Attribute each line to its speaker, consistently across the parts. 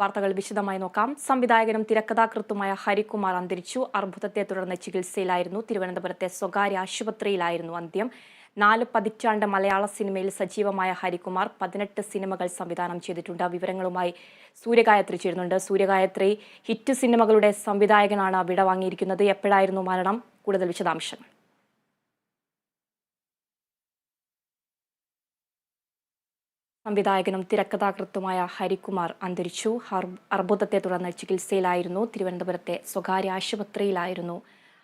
Speaker 1: വാർത്തകൾ വിശദമായി നോക്കാം. സംവിധായകനും തിരക്കഥാകൃത്തുമായ ഹരികുമാർ അന്തരിച്ചു. അർബുദത്തെ തുടർന്ന് ചികിത്സയിലായിരുന്നു. തിരുവനന്തപുരത്തെ സ്വകാര്യ ആശുപത്രിയിലായിരുന്നു അന്ത്യം. നാല് പതിറ്റാണ്ട് മലയാള സിനിമയിൽ സജീവമായ ഹരികുമാർ പതിനെട്ട് സിനിമകൾ സംവിധാനം ചെയ്തിട്ടുണ്ട്. വിവരങ്ങളുമായി സൂര്യഗായത്രി ചേരുന്നുണ്ട്. സൂര്യഗായത്രി ഹിറ്റ് സിനിമകളുടെ സംവിധായകനാണ് വിടവാങ്ങിയിരിക്കുന്നത്. എപ്പോഴായിരുന്നു മരണം? കൂടുതൽ വിശദാംശങ്ങൾ. സംവിധായകനും തിരക്കഥാകൃത്തുമായ ഹരികുമാർ അന്തരിച്ചു. അർബുദത്തെ തുടർന്ന് ചികിത്സയിലായിരുന്നു. തിരുവനന്തപുരത്തെ സ്വകാര്യ ആശുപത്രിയിലായിരുന്നു.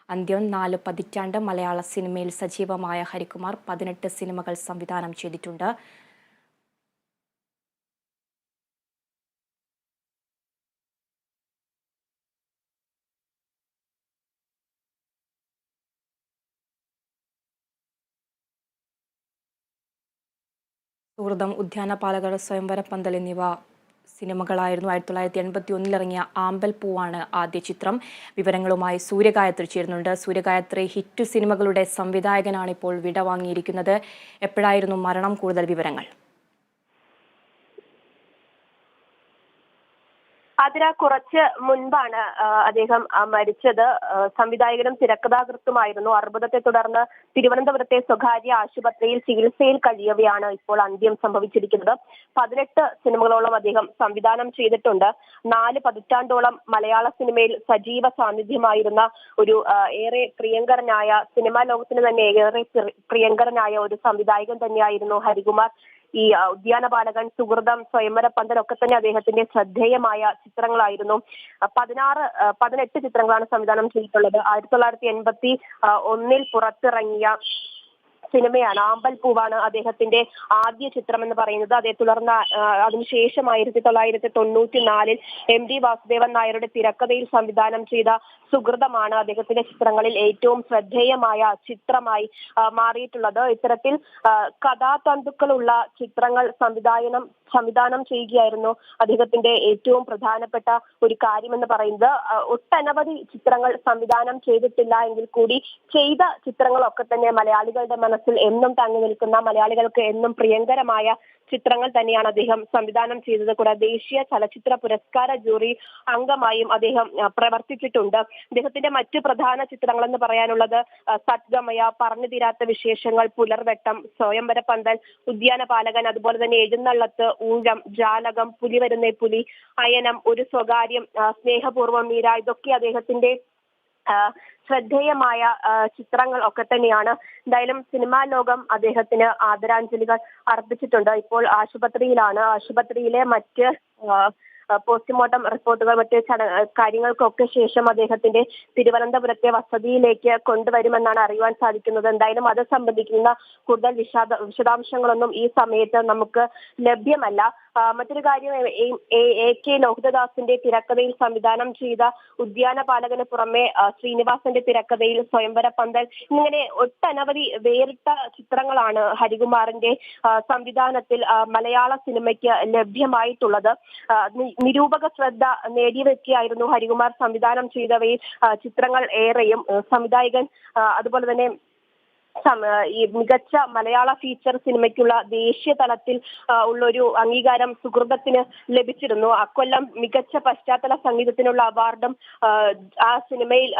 Speaker 1: അന്ത്യം നാല് പതിറ്റാണ്ട് മലയാള സിനിമയിൽ സജീവമായ ഹരികുമാർ പതിനെട്ട് സിനിമകൾ സംവിധാനം ചെയ്തിട്ടുണ്ട്. സുഹൃതം ഉദ്യാനപാലകർ സ്വയംവര പന്തൽ എന്നിവ സിനിമകളായിരുന്നു. ആയിരത്തി തൊള്ളായിരത്തി എൺപത്തി ഒന്നിലിറങ്ങിയ ആമ്പൽ പൂവാണ് ആദ്യ ചിത്രം. വിവരങ്ങളുമായി സൂര്യഗായത്രി ചേരുന്നുണ്ട്. സൂര്യഗായത്രി ഹിറ്റ് സിനിമകളുടെ സംവിധായകനാണ് ഇപ്പോൾ വിട വാങ്ങിയിരിക്കുന്നത് എപ്പോഴായിരുന്നു മരണം? കൂടുതൽ വിവരങ്ങൾ.
Speaker 2: അതിര കുറച്ച് മുൻപാണ് അദ്ദേഹം മരിച്ചത്. സംവിധായകനും തിരക്കഥാകൃത്തുമായിരുന്നു. അർബുദത്തെ തുടർന്ന് തിരുവനന്തപുരത്തെ സ്വകാര്യ ആശുപത്രിയിൽ ചികിത്സയിൽ കഴിയവെയാണ് ഇപ്പോൾ അന്ത്യം സംഭവിച്ചിരിക്കുന്നത്. പതിനെട്ട് സിനിമകളോളം അദ്ദേഹം സംവിധാനം ചെയ്തിട്ടുണ്ട്. നാല് പതിറ്റാണ്ടോളം മലയാള സിനിമയിൽ സജീവ സാന്നിധ്യമായിരുന്ന ഒരു ഏറെ പ്രിയങ്കരനായ സിനിമാ ലോകത്തിന് തന്നെ ഏറെ പ്രിയങ്കരനായ ഒരു സംവിധായകൻ തന്നെയായിരുന്നു ഹരികുമാർ. ഈ ഉദ്യാന ഉദ്യാനപാലകൻ സുഹൃതം സ്വയംവര പന്തൽ ഒക്കെ തന്നെ അദ്ദേഹത്തിന്റെ ശ്രദ്ധേയമായ ചിത്രങ്ങളായിരുന്നു. പതിനാറ് പതിനെട്ട് ചിത്രങ്ങളാണ് സംവിധാനം ചെയ്തിട്ടുള്ളത്. ആയിരത്തി തൊള്ളായിരത്തി എൺപത്തി ഒന്നിൽ പുറത്തിറങ്ങിയ സിനിമയാണ്. ആമ്പൽ പൂവാണ് അദ്ദേഹത്തിന്റെ ആദ്യ ചിത്രം എന്ന് പറയുന്നത്. അതേ തുടർന്ന് അതിനുശേഷം ആയിരത്തി തൊള്ളായിരത്തി തൊണ്ണൂറ്റി നാലിൽ എം ഡി വാസുദേവൻ നായരുടെ തിരക്കഥയിൽ സംവിധാനം ചെയ്ത സുഹൃതമാണ് അദ്ദേഹത്തിന്റെ ചിത്രങ്ങളിൽ ഏറ്റവും ശ്രദ്ധേയമായ ചിത്രമായി മാറിയിട്ടുള്ളത്. ഇത്തരത്തിൽ കഥാതന്തുക്കളുള്ള ചിത്രങ്ങൾ സംവിധാനം സംവിധാനം ചെയ്യുകയായിരുന്നു അദ്ദേഹത്തിന്റെ ഏറ്റവും പ്രധാനപ്പെട്ട ഒരു കാര്യമെന്ന് പറയുന്നത്. ഒട്ടനവധി ചിത്രങ്ങൾ സംവിധാനം ചെയ്തിട്ടില്ല എങ്കിൽ കൂടി ചെയ്ത ചിത്രങ്ങളൊക്കെ തന്നെ മലയാളികളുടെ മനസ്സിൽ എന്നും തങ്ങി നിൽക്കുന്ന മലയാളികൾക്ക് എന്നും പ്രിയങ്കരമായ ചിത്രങ്ങൾ തന്നെയാണ് അദ്ദേഹം സംവിധാനം ചെയ്തത്. കൂടാതെ ദേശീയ ചലച്ചിത്ര പുരസ്കാര ജൂറി അംഗമായും അദ്ദേഹം പ്രവർത്തിച്ചിട്ടുണ്ട്. അദ്ദേഹത്തിന്റെ മറ്റു പ്രധാന ചിത്രങ്ങൾ എന്ന് പറയാനുള്ളത് സദ്ഗമയ പറഞ്ഞു തീരാത്ത വിശേഷങ്ങൾ പുലർവെട്ടം സ്വയംവര പന്തൽ ഉദ്യാനപാലകൻ അതുപോലെ തന്നെ എഴുന്നള്ളത്ത് ഊഴം ജാലകം പുലി വരുന്നേ പുലി അയനം ഒരു സ്വകാര്യം സ്നേഹപൂർവം മീര ഇതൊക്കെ അദ്ദേഹത്തിന്റെ ശ്രദ്ധേയമായ ചിത്രങ്ങൾ ഒക്കെ തന്നെയാണ്. എന്തായാലും സിനിമാ ലോകം അദ്ദേഹത്തിന് ആദരാഞ്ജലികൾ അർപ്പിച്ചിട്ടുണ്ട്. ഇപ്പോൾ ആശുപത്രിയിലാണ്. ആശുപത്രിയിലെ മറ്റ് പോസ്റ്റ്മോർട്ടം റിപ്പോർട്ടുകൾ മറ്റ് കാര്യങ്ങൾക്കൊക്കെ ശേഷം അദ്ദേഹത്തിന്റെ തിരുവനന്തപുരത്തെ വസതിയിലേക്ക് കൊണ്ടുവരുമെന്നാണ് അറിയുവാൻ സാധിക്കുന്നത്. എന്തായാലും അത് സംബന്ധിക്കുന്ന കൂടുതൽ വിശദ വിശദാംശങ്ങളൊന്നും ഈ സമയത്ത് നമുക്ക് ലഭ്യമല്ല. മറ്റൊരു കാര്യം എ- കെ ലോഹിതദാസിന്റെ തിരക്കഥയിൽ സംവിധാനം ചെയ്ത ഉദ്യാനപാലകന് പുറമെ ആ, ശ്രീനിവാസന്റെ തിരക്കഥയിൽ സ്വയംവര പന്തൽ ഇങ്ങനെ ഒട്ടനവധി വേറിട്ട ചിത്രങ്ങളാണ് ഹരികുമാറിന്റെ സംവിധാനത്തിൽ മലയാള സിനിമയ്ക്ക് ലഭ്യമായിട്ടുള്ളത്. നിരൂപക ശ്രദ്ധ നേടിയ വ്യക്തിയായിരുന്നു ഹരികുമാർ സംവിധാനം ചെയ്തവയിൽ ചിത്രങ്ങൾ ഏറെയും. സംവിധായകൻ അതുപോലെ തന്നെ ഈ മികച്ച മലയാള ഫീച്ചർ സിനിമയ്ക്കുള്ള ദേശീയ തലത്തിൽ ഉള്ളൊരു അംഗീകാരം സുഹൃതത്തിന് ലഭിച്ചിരുന്നു. അക്കൊല്ലം മികച്ച പശ്ചാത്തല സംഗീതത്തിനുള്ള അവാർഡും ആ, സിനിമയിൽ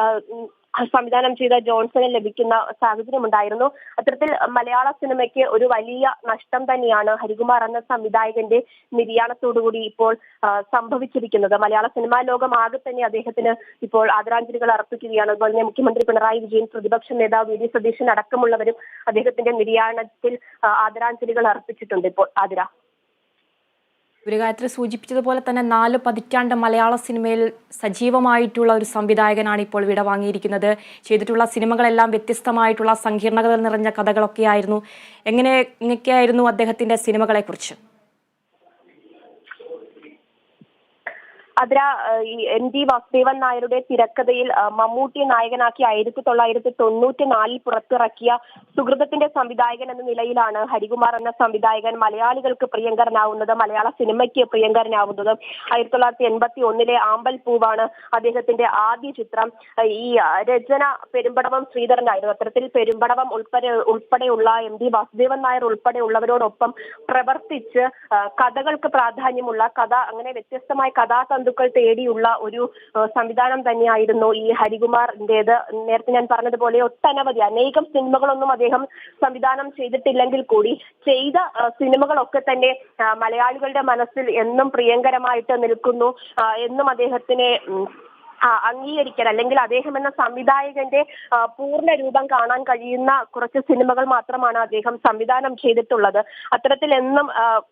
Speaker 2: സംവിധാനം ചെയ്ത ജോൺസണ് ലഭിക്കുന്ന സാഹചര്യം ഉണ്ടായിരുന്നു അത്തരത്തിൽ മലയാള സിനിമയ്ക്ക് ഒരു വലിയ നഷ്ടം തന്നെയാണ് ഹരികുമാർ എന്ന സംവിധായകന്റെ നിര്യാണത്തോടുകൂടി ഇപ്പോൾ സംഭവിച്ചിരിക്കുന്നത്. മലയാള സിനിമാ ലോകം ആകെ തന്നെ അദ്ദേഹത്തിന് ഇപ്പോൾ ആദരാഞ്ജലികൾ അർപ്പിക്കുകയാണ്. അതുപോലെ തന്നെ മുഖ്യമന്ത്രി പിണറായി വിജയൻ പ്രതിപക്ഷ നേതാവ് വി. ഡി. സതീശൻ അടക്കമുള്ളവരും അദ്ദേഹത്തിന്റെ നിര്യാണത്തിൽ ആദരാഞ്ജലികൾ അർപ്പിച്ചിട്ടുണ്ട് ഇപ്പോൾ. ആതിര.
Speaker 1: സൂര്യഗായത്രി സൂചിപ്പിച്ചതുപോലെ തന്നെ നാല് പതിറ്റാണ്ട് മലയാള സിനിമയിൽ സജീവമായിട്ടുള്ള ഒരു സംവിധായകനാണ് ഇപ്പോൾ വിട വാങ്ങിയിരിക്കുന്നത്. ചെയ്തിട്ടുള്ള സിനിമകളെല്ലാം വ്യത്യസ്തമായിട്ടുള്ള സങ്കീർണതകൾ നിറഞ്ഞ കഥകളൊക്കെയായിരുന്നു. എങ്ങനെ എങ്ങനെയൊക്കെയായിരുന്നു അദ്ദേഹത്തിന്റെ സിനിമകളെക്കുറിച്ച്?
Speaker 2: അതിര എൻ ഡി വാസുദേവൻ നായരുടെ തിരക്കഥയിൽ മമ്മൂട്ടി നായകനാക്കി ആയിരത്തി തൊള്ളായിരത്തി തൊണ്ണൂറ്റി നാലിൽ പുറത്തിറക്കിയ സുഹൃതത്തിന്റെ സംവിധായകൻ എന്ന നിലയിലാണ് ഹരികുമാർ എന്ന സംവിധായകൻ മലയാളികൾക്ക് പ്രിയങ്കരനാവുന്നത് മലയാള സിനിമയ്ക്ക് പ്രിയങ്കരനാവുന്നത്. ആയിരത്തി തൊള്ളായിരത്തി എൺപത്തി ഒന്നിലെ ആമ്പൽ പൂവാണ് അദ്ദേഹത്തിന്റെ ആദ്യ ചിത്രം. ഈ രചന പെരുമ്പടവം ശ്രീധരനായിരുന്നു. അത്തരത്തിൽ പെരുമ്പടവം ഉൾപ്പെടെ ഉൾപ്പെടെയുള്ള എം ഡി വാസുദേവൻ നായർ ഉൾപ്പെടെയുള്ളവരോടൊപ്പം പ്രവർത്തിച്ച് കഥകൾക്ക് പ്രാധാന്യമുള്ള കഥ അങ്ങനെ വ്യത്യസ്തമായ കഥാതന്തുക്കൾ തേടിയുള്ള ഒരു സംവിധാനം തന്നെയായിരുന്നു ഈ ഹരികുമാറിന്റേത്. നേരത്തെ ഞാൻ പറഞ്ഞതുപോലെ ഒട്ടനവധി അനേകം സിനിമകളൊന്നും അദ്ദേഹം സംവിധാനം ചെയ്തിട്ടില്ലെങ്കിൽ കൂടി ചെയ്ത സിനിമകളൊക്കെ തന്നെ മലയാളികളുടെ മനസ്സിൽ എന്നും പ്രിയങ്കരമായിട്ട് നിൽക്കുന്നു. എന്നും അദ്ദേഹത്തിനെ അംഗീകരിക്കാൻ അല്ലെങ്കിൽ അദ്ദേഹം എന്ന സംവിധായകന്റെ പൂർണ രൂപം കാണാൻ കഴിയുന്ന കുറച്ച് സിനിമകൾ മാത്രമാണ് അദ്ദേഹം സംവിധാനം ചെയ്തിട്ടുള്ളത്. അത്തരത്തിൽ എന്നും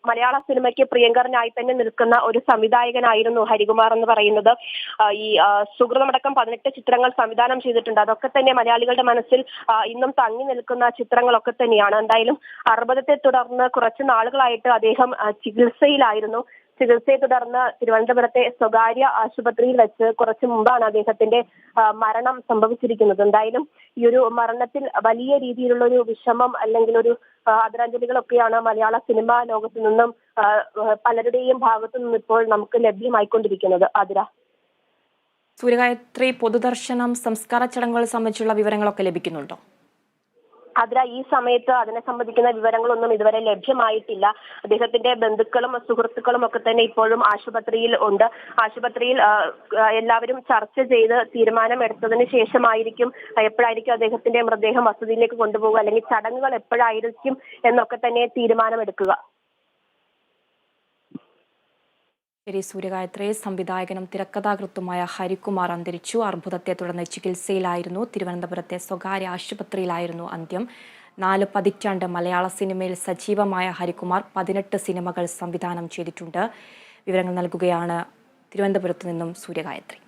Speaker 2: മലയാള സിനിമയ്ക്ക് പ്രിയങ്കരനായി തന്നെ നിൽക്കുന്ന ഒരു സംവിധായകനായിരുന്നു ഹരികുമാർ എന്ന് പറയുന്നത്. ഈ സുഹൃതമടക്കം പതിനെട്ട് ചിത്രങ്ങൾ സംവിധാനം ചെയ്തിട്ടുണ്ട്. അതൊക്കെ തന്നെ മലയാളികളുടെ മനസ്സിൽ ഇന്നും തങ്ങി നിൽക്കുന്ന ചിത്രങ്ങളൊക്കെ തന്നെയാണ്. എന്തായാലും അർബുദത്തെ തുടർന്ന് കുറച്ച് നാളുകളായിട്ട് അദ്ദേഹം ചികിത്സയിലായിരുന്നു. ചികിത്സയെ തുടർന്ന് തിരുവനന്തപുരത്തെ സ്വകാര്യ ആശുപത്രിയിൽ വെച്ച് കുറച്ചു മുമ്പാണ് അദ്ദേഹത്തിന്റെ മരണം സംഭവിച്ചിരിക്കുന്നത്. എന്തായാലും ഈ ഒരു മരണത്തിൽ വലിയ രീതിയിലുള്ള ഒരു വിഷമം അല്ലെങ്കിൽ ഒരു ആദരാഞ്ജലികളൊക്കെയാണ് മലയാള സിനിമാ ലോകത്തു നിന്നും പലരുടെയും ഭാഗത്തു നിന്നും ഇപ്പോൾ നമുക്ക് ലഭ്യമായിക്കൊണ്ടിരിക്കുന്നത്. ആതിര.
Speaker 1: സൂര്യഗായത്രി പൊതുദർശനം സംസ്കാര ചടങ്ങുകൾ സംബന്ധിച്ചുള്ള വിവരങ്ങളൊക്കെ ലഭിക്കുന്നുണ്ടോ?
Speaker 2: അതിര ഈ സമയത്ത് അതിനെ സംബന്ധിക്കുന്ന വിവരങ്ങളൊന്നും ഇതുവരെ ലഭ്യമായിട്ടില്ല. അദ്ദേഹത്തിന്റെ ബന്ധുക്കളും സുഹൃത്തുക്കളും ഒക്കെ തന്നെ ഇപ്പോഴും ആശുപത്രിയിൽ ഉണ്ട്. ആശുപത്രിയിൽ എല്ലാവരും ചർച്ച ചെയ്ത് തീരുമാനം എടുത്തതിന് ശേഷമായിരിക്കും എപ്പോഴായിരിക്കും അദ്ദേഹത്തിന്റെ മൃതദേഹം വസതിയിലേക്ക് കൊണ്ടുപോകുക അല്ലെങ്കിൽ ചടങ്ങുകൾ എപ്പോഴായിരിക്കും എന്നൊക്കെ തന്നെ തീരുമാനമെടുക്കുക.
Speaker 1: ശരി സൂര്യഗായത്രി സംവിധായകനും തിരക്കഥാകൃത്തുമായ ഹരികുമാർ അന്തരിച്ചു. അർബുദത്തെ തുടർന്ന് ചികിത്സയിലായിരുന്നു. തിരുവനന്തപുരത്തെ സ്വകാര്യ ആശുപത്രിയിലായിരുന്നു അന്ത്യം. നാല് പതിറ്റാണ്ട് മലയാള സിനിമയിൽ സജീവമായ ഹരികുമാർ പതിനെട്ട് സിനിമകൾ സംവിധാനം ചെയ്തിട്ടുണ്ട്. വിവരങ്ങൾ നൽകുകയാണ് തിരുവനന്തപുരത്ത് നിന്നും സൂര്യഗായത്രി.